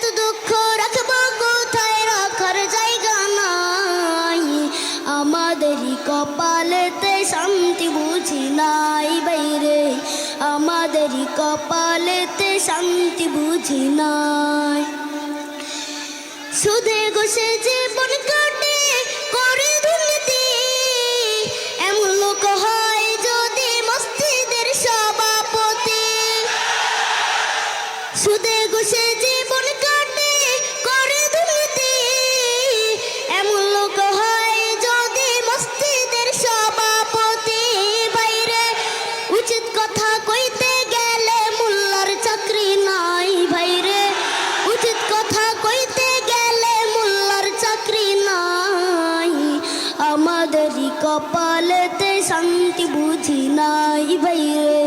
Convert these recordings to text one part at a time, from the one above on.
এত দুঃখ রাখব কোথায়? রাখার জায়গা নাই। আমাদেরই কপালেতে শান্তি বুঝি নাই বাইরে। আমাদেরই কপালেতে শান্তি বুঝি নাই। সুদে ঘষে কাটে করে কপালেতে শান্তি বুঝি নাই ভাইরে।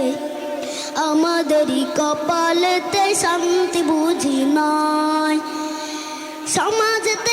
আমাদেরই কপালেতে শান্তি বুঝি নাই। সমাজেতে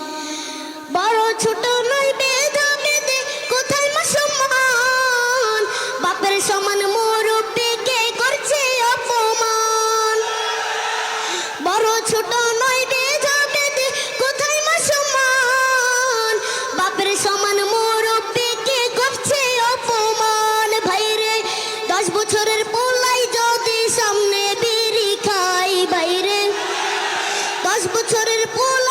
বড় ছোট নয় বেধা বেদে, কোথায় মা সম্মান? বাপের সমান মুরব্বীকে করছে অপমান। বড় ছোট নয় বেধা বেদে, কোথায় মা সম্মান? বাপের সমান মুরব্বীকে করছে অপমান। ভাইরে দশ বছরের পোলাই যদি সামনে বিড়ি খাই বাইরে দশ বছরের পোলাই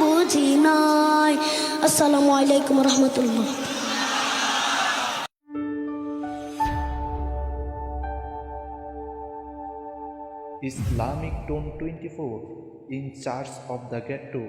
বুঝি নাই আসসালামু আলাইকুম রহমতুল্লাহ Islamic Tone 24 in charge of the ghetto